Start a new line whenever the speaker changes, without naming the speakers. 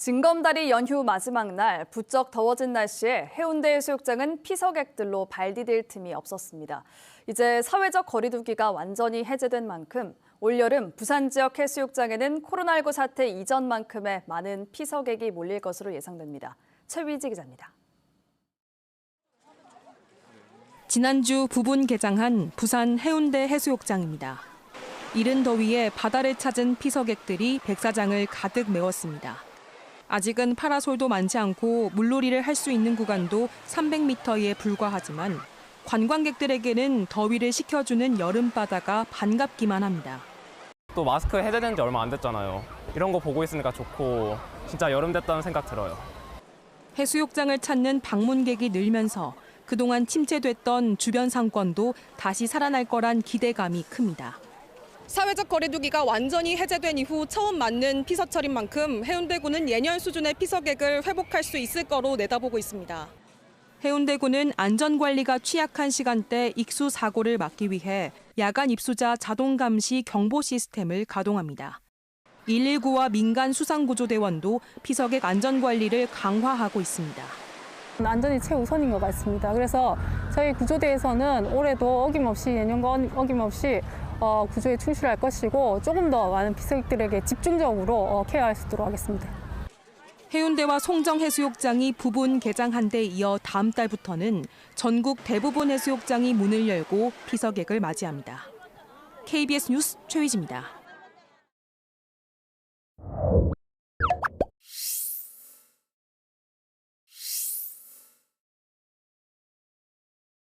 징검다리 연휴 마지막 날 부쩍 더워진 날씨에 해운대 해수욕장은 피서객들로 발디딜 틈이 없었습니다. 이제 사회적 거리두기가 완전히 해제된 만큼 올여름 부산 지역 해수욕장에는 코로나19 사태 이전만큼의 많은 피서객이 몰릴 것으로 예상됩니다. 최위지 기자입니다.
지난주 부분 개장한 부산 해운대 해수욕장입니다. 이른 더위에 바다를 찾은 피서객들이 백사장을 가득 메웠습니다. 아직은 파라솔도 많지 않고 물놀이를 할 수 있는 구간도 300m에 불과하지만 관광객들에게는 더위를 식혀주는 여름바다가 반갑기만 합니다.
또 마스크 해제된 지 얼마 안 됐잖아요. 이런 거 보고 있으니까 좋고 진짜 여름 됐다는 생각 들어요.
해수욕장을 찾는 방문객이 늘면서 그동안 침체됐던 주변 상권도 다시 살아날 거란 기대감이 큽니다. 사회적 거리두기가 완전히 해제된 이후 처음 맞는 피서철인 만큼 해운대구는 예년 수준의 피서객을 회복할 수 있을 거로 내다보고 있습니다. 해운대구는 안전관리가 취약한 시간대 익수 사고를 막기 위해 야간 입수자 자동 감시 경보 시스템을 가동합니다. 119와 민간 수상구조대원도 피서객 안전관리를 강화하고 있습니다.
안전이 최우선인 것 같습니다. 그래서 저희 구조대에서는 올해도 어김없이 예년과 어김없이 어, 구조에 충실할 것이고 조금 더 많은 피서객들에게 집중적으로 어, 케어할 수 있도록 하겠습니다.
해운대와 송정 해수욕장이 부분 개장한 데 이어 다음 달부터는 전국 대부분 해수욕장이 문을 열고 피서객을 맞이합니다. KBS 뉴스 최휘지입니다.